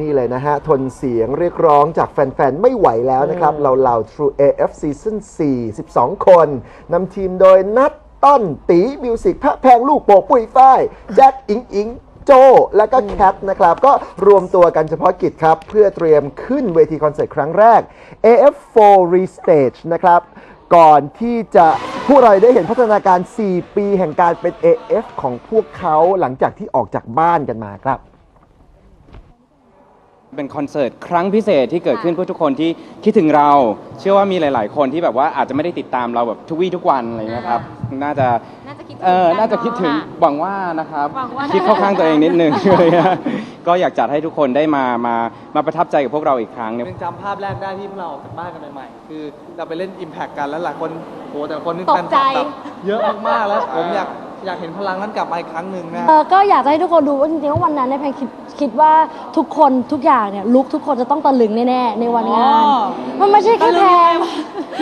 นี่เลยนะฮะ ทนเสียงเรียกร้องจากแฟน ๆ ไม่ไหวแล้วนะครับ เราเหล่า True AF Season 4 12 คนนำทีมโดยนัทต้นตีมิวสิกพระแพงลูกโปกปุยฝ้ายแจ็คอิงอิงโจและก็แคทนะครับ ก็รวมตัวกันเฉพาะกิจครับ เพื่อเตรียมขึ้นเวทีคอนเสิร์ตครั้งแรก AF4 Restage นะครับ ก่อนที่จะพวกเราได้เห็นพัฒนาการ 4 ปีแห่งการเป็น AF ของพวกเขาหลังจากที่ออกจากบ้านกันมาครับ เป็นคอนเสิร์ตครั้งพิเศษที่เกิดขึ้นเพื่อทุกคนที่คิดถึงเรา เชื่อว่ามีหลาย ๆ คนที่แบบว่าอาจจะไม่ได้ติดตามเราแบบทุกวี่ทุกวันอะไรนะครับ น่าจะน่าจะคิดถึงเออแน่นอนน่าจะคิดถึงค่ะหวังว่านะครับหวังว่า คิดเข้าข้างตัวเองนิดนึงอะไรเงี้ยก็อยากจัดให้ทุกคนได้มามามาประทับใจกับพวกเราอีกครั้งเนี่ย ยังจำภาพแรกได้ที่พวกเราออกจากบ้านกันใหม่ๆ คือเราไปเล่น Impact กันแล้วหลายคนโหแต่ละคนนี่ตแฟกนคใจลับแบบเยอะมากๆแล้ว ผมอยาก อยากเห็นพลังนั้นกลับมาอีกครั้งหนึ่งนะ เออก็อยากจะให้ทุกคนดูว่าจริงๆว่าวันนั้นเนี่ยแพงคิดคิดว่าทุกคนทุกอย่างเนี่ยลุกทุกคนจะต้องตะลึงแน่ๆในวันงาน อ๋อมันไม่ใช่แค่แพง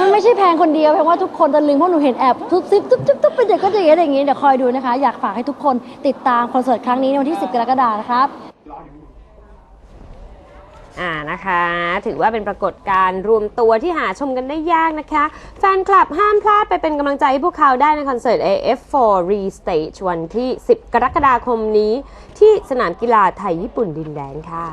มันไม่ใช่แพงคนเดียวแพงว่าทุกคนตะลึงเพราะหนูเห็นแอบทุบซิบทุบซิบทุบเป็นอย่างก็จะอย่างนี้อย่างนี้เดี๋ยวคอยดูนะคะ อยากฝากให้ทุกคนติดตามคอนเสิร์ตครั้งนี้ในวันที่ 10 กรกฎาคมนะครับอ่ อ่านะคะ ถือว่าเป็นปรากฏการณ์รวมตัวที่หาชมกันได้ยากนะคะ แฟนคลับห้ามพลาดไปเป็นกำลังใจให้พวกเขาได้ในคอนเสิร์ต AF4 Restage วันที่ 10 กรกฎาคมนี้ ที่สนามกีฬาไทยญี่ปุ่นดินแดนค่ะ